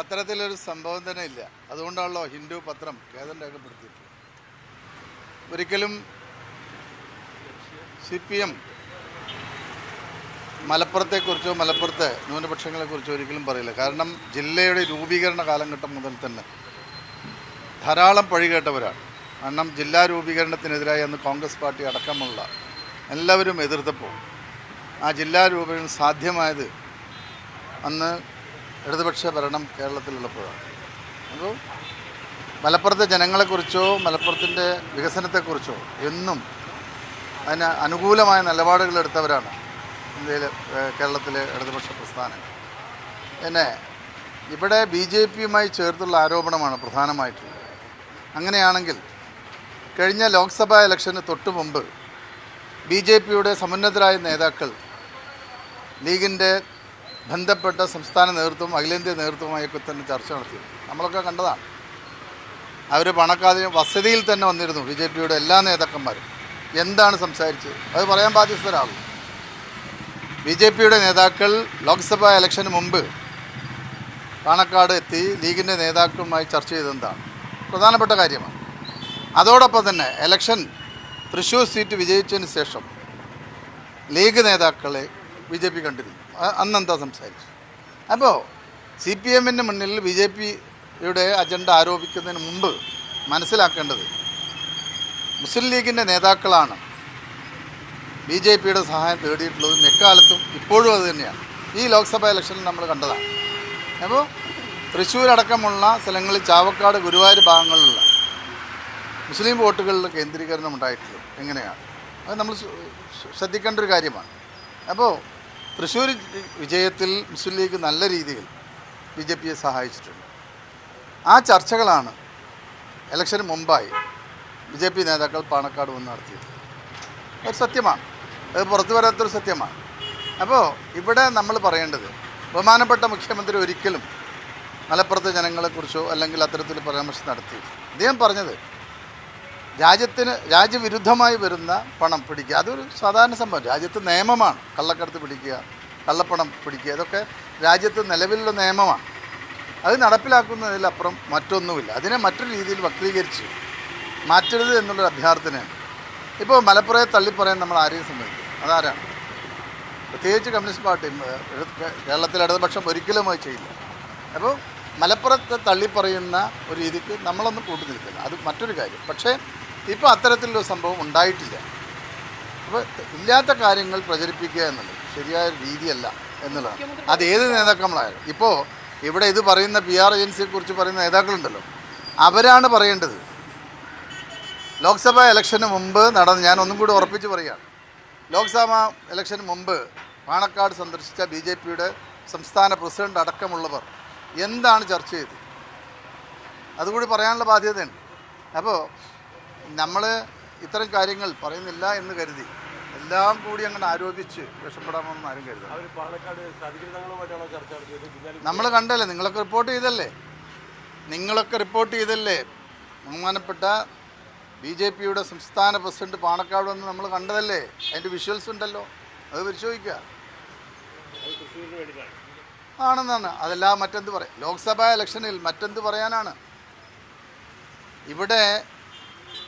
അത്തരത്തിലൊരു സംഭവം തന്നെ ഇല്ല. അതുകൊണ്ടാണല്ലോ ഹിന്ദു പത്രം ഖേദം രേഖപ്പെടുത്തിയിട്ടുള്ളത്. ഒരിക്കലും സി പി എം മലപ്പുറത്തെക്കുറിച്ചോ മലപ്പുറത്തെ ന്യൂനപക്ഷങ്ങളെക്കുറിച്ചോ ഒരിക്കലും പറയില്ല. കാരണം ജില്ലയുടെ രൂപീകരണ കാലഘട്ടം മുതൽ തന്നെ ധാരാളം പഴി കേട്ടവരാണ്. കാരണം ജില്ലാ രൂപീകരണത്തിനെതിരായി അന്ന് കോൺഗ്രസ് പാർട്ടി അടക്കമുള്ള എല്ലാവരും എതിർത്തപ്പോൾ ആ ജില്ലാ രൂപീകരണം സാധ്യമായത് അന്ന് ഇടതുപക്ഷ ഭരണം കേരളത്തിലുള്ളപ്പോഴാണ്. അപ്പോൾ മലപ്പുറത്തെ ജനങ്ങളെക്കുറിച്ചോ മലപ്പുറത്തിന്റെ വികസനത്തെക്കുറിച്ചോ എന്നും അതിന് അനുകൂലമായ നിലപാടുകൾ എടുത്തവരാണ് ഇന്ത്യയിൽ കേരളത്തിലെ ഇടതുപക്ഷ പ്രസ്ഥാനങ്ങൾ. പിന്നെ ഇവിടെ ബി ജെ പിയുമായി ചേർത്തുള്ള ആരോപണമാണ് പ്രധാനമായിട്ടുള്ളത്. അങ്ങനെയാണെങ്കിൽ കഴിഞ്ഞ ലോക്സഭാ ഇലക്ഷന് തൊട്ടു മുമ്പ് ബി ജെ പിയുടെ സമുന്നതരായ നേതാക്കൾ ലീഗിന്റെ ബന്ധപ്പെട്ട സംസ്ഥാന നേതൃത്വവും അഖിലേന്ത്യാ നേതൃത്വവുമായൊക്കെ തന്നെ ചർച്ച നടത്തി. നമ്മളൊക്കെ കണ്ടതാണ്. അവർ പണക്കാതെ വസതിയിൽ തന്നെ വന്നിരുന്നു ബി ജെ പിയുടെ എല്ലാ നേതാക്കന്മാരും. എന്താണ് സംസാരിച്ചത്? അത് പറയാൻ ബാധ്യസ്ഥരാകും ബി ജെ പിയുടെ നേതാക്കൾ ലോക്സഭാ ഇലക്ഷന് മുമ്പ് പാണക്കാട് എത്തി ലീഗിന്റെ നേതാക്കളുമായി ചർച്ച ചെയ്തെന്താണ് പ്രധാനപ്പെട്ട കാര്യമാണ്. അതോടൊപ്പം തന്നെ ഇലക്ഷൻ തൃശ്ശൂർ സീറ്റ് വിജയിച്ചതിന് ശേഷം ലീഗ് നേതാക്കളെ ബി ജെ പി കണ്ടിരുന്നു. അന്നെന്താ സംസാരിച്ചു അപ്പോൾ സി പി എമ്മിന്റെ മുന്നിൽ ബി ജെ പിയുടെ അജണ്ട ആരോപിക്കുന്നതിന് മുമ്പ് മനസ്സിലാക്കേണ്ടത് മുസ്ലിം ലീഗിന്റെ നേതാക്കളാണ് ബി ജെ പിയുടെ സഹായം തേടിയിട്ടുള്ളതും എക്കാലത്തും ഇപ്പോഴും അത് തന്നെയാണ്. ഈ ലോക്സഭാ ഇലക്ഷനിൽ നമ്മൾ കണ്ടതാണ്. അപ്പോൾ തൃശ്ശൂരടക്കമുള്ള സ്ഥലങ്ങളിൽ ചാവക്കാട് ഗുരുവായൂർ ഭാഗങ്ങളിലുള്ള മുസ്ലിം വോട്ടുകളിൽ കേന്ദ്രീകരണം ഉണ്ടായിട്ടുള്ളത് എങ്ങനെയാണ്? അത് നമ്മൾ ശ്ര- ശ്ര- ശ്രദ്ധിക്കേണ്ട ഒരു കാര്യമാണ്. അപ്പോൾ തൃശ്ശൂർ വിജയത്തിൽ മുസ്ലിം ലീഗ് നല്ല രീതിയിൽ ബി ജെ പിയെ സഹായിച്ചിട്ടുണ്ട്. ആ ചർച്ചകളാണ് ഇലക്ഷന് മുമ്പായി ബി ജെ പി നേതാക്കൾ പാണക്കാട് വന്ന് നടത്തിയത്. ഒരു സത്യമാണ്. അത് പുറത്തു വരാത്തൊരു സത്യമാണ്. അപ്പോൾ ഇവിടെ നമ്മൾ പറയേണ്ടത് ബഹുമാനപ്പെട്ട മുഖ്യമന്ത്രി ഒരിക്കലും മലപ്പുറത്തെ ജനങ്ങളെക്കുറിച്ചോ അല്ലെങ്കിൽ അത്തരത്തിൽ പരാമർശം നടത്തി അദ്ദേഹം പറഞ്ഞത് രാജ്യത്തിന് രാജ്യവിരുദ്ധമായി വരുന്ന പണം പിടിക്കുക. അതൊരു സാധാരണ സംഭവം. രാജ്യത്ത് നിയമമാണ്. കള്ളക്കടത്ത് പിടിക്കുക കള്ളപ്പണം പിടിക്കുക ഇതൊക്കെ രാജ്യത്ത് നിലവിലുള്ള നിയമമാണ്. അത് നടപ്പിലാക്കുന്നതിലപ്പുറം മറ്റൊന്നുമില്ല. അതിനെ മറ്റൊരു രീതിയിൽ വക്രീകരിച്ച് മാറ്റരുത് എന്നുള്ളൊരു അഭ്യർത്ഥനയാണ്. ഇപ്പോൾ മലപ്പുറയെ തള്ളിപ്പറയാൻ നമ്മൾ ആരെയും സമ്മതിക്കും അതാരാണ്? പ്രത്യേകിച്ച് കമ്മ്യൂണിസ്റ്റ് പാർട്ടി കേരളത്തിലെ ഇടതുപക്ഷം ഒരിക്കലും അത് ചെയ്യില്ല. അപ്പോൾ മലപ്പുറത്തെ തള്ളിപ്പറയുന്ന ഒരു രീതിക്ക് നമ്മളൊന്നും കൂട്ടുനിൽക്കില്ല. അത് മറ്റൊരു കാര്യം. പക്ഷേ ഇപ്പോൾ അത്തരത്തിലുള്ള സംഭവം ഉണ്ടായിട്ടില്ല. അപ്പോൾ ഇല്ലാത്ത കാര്യങ്ങൾ പ്രചരിപ്പിക്കുക എന്നുള്ളത് ശരിയായ രീതിയല്ല എന്നുള്ളതാണ്. അത് ഏത് നേതാക്കളായാലും ഇപ്പോൾ ഇവിടെ ഇത് പറയുന്ന പി ആർ ഏജൻസിയെക്കുറിച്ച് പറയുന്ന നേതാക്കളുണ്ടല്ലോ. അവരാണ് പറയേണ്ടത്. ലോക്സഭാ ഇലക്ഷന് മുമ്പ് നടന്ന് ഞാൻ ഒന്നും കൂടി ഉറപ്പിച്ച് പറയുകയാണ്. ലോക്സഭാ ഇലക്ഷന് മുമ്പ് പാണക്കാട് സന്ദർശിച്ച ബി ജെ പിയുടെ സംസ്ഥാന പ്രസിഡന്റ് അടക്കമുള്ളവർ എന്താണ് ചർച്ച ചെയ്തത്? അതുകൂടി പറയാനുള്ള ബാധ്യതയുണ്ട്. അപ്പോൾ നമ്മൾ ഇത്തരം കാര്യങ്ങൾ പറയുന്നില്ല എന്ന് കരുതി എല്ലാം കൂടി അങ്ങനെ ആരോപിച്ച് വിഷപ്പെടാമെന്ന് ആരും കരുതണം പിന്നാലെ നമ്മൾ കണ്ടല്ലേ നിങ്ങളൊക്കെ റിപ്പോർട്ട് ചെയ്തല്ലേ? നിങ്ങളൊക്കെ റിപ്പോർട്ട് ചെയ്തല്ലേ? ബഹുമാനപ്പെട്ട ബി ജെ പിയുടെ സംസ്ഥാന പ്രസിഡന്റ് പാണക്കാട് വന്ന് നമ്മൾ കണ്ടതല്ലേ? അതിന്റെ വിഷ്വൽസ് ഉണ്ടല്ലോ. അത് പരിശോധിക്കുക. ആണെന്നാണ്. അതെല്ലാം മറ്റെന്ത് പറയാം? ലോക്സഭാ ഇലക്ഷനിൽ മറ്റെന്ത് പറയാനാണ്? ഇവിടെ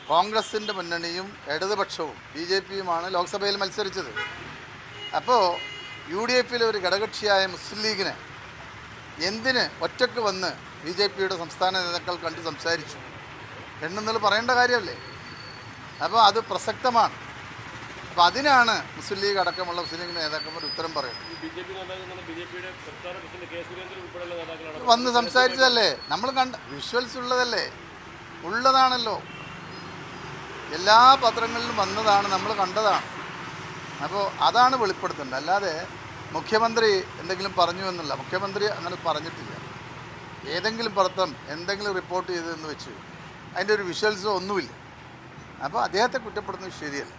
കോൺഗ്രസിന്റെ മുന്നണിയും ഇടതുപക്ഷവും ബി ജെ പിയുമാണ് ലോക്സഭയിൽ മത്സരിച്ചത്. അപ്പോൾ യു ഡി എഫിലെ ഒരു ഘടകക്ഷിയായ മുസ്ലിം ലീഗിന് എന്തിന് ഒറ്റയ്ക്ക് വന്ന് ബി ജെ പിയുടെ സംസ്ഥാന നേതാക്കൾ കണ്ട് സംസാരിച്ചു? എന്നുള്ളത് പറയേണ്ട കാര്യമല്ലേ? അപ്പോൾ അത് പ്രസക്തമാണ്. അപ്പോൾ അതിനാണ് മുസ്ലിം ലീഗ് അടക്കമുള്ള മുസ്ലിം ലീഗ് നേതാക്കന്മാർ ഉത്തരം പറയുന്നത്. വന്ന് സംസാരിച്ചതല്ലേ? നമ്മൾ കണ്ട വിഷ്വൽസ് ഉള്ളതല്ലേ? ഉള്ളതാണല്ലോ. എല്ലാ പത്രങ്ങളിലും വന്നതാണ് നമ്മൾ കണ്ടതാണ്. അപ്പോൾ അതാണ് വെളിപ്പെടുത്തേണ്ടത്. അല്ലാതെ മുഖ്യമന്ത്രി എന്തെങ്കിലും പറഞ്ഞു എന്നല്ല. മുഖ്യമന്ത്രി അങ്ങനെ പറഞ്ഞിട്ടില്ല. ഏതെങ്കിലും പത്രം എന്തെങ്കിലും റിപ്പോർട്ട് ചെയ്തതെന്ന് വെച്ച് അതിന്റെ ഒരു വിഷ്വൽസോ ഒന്നുമില്ല. അപ്പോൾ അദ്ദേഹത്തെ കുറ്റപ്പെടുന്നത് ശരിയല്ല.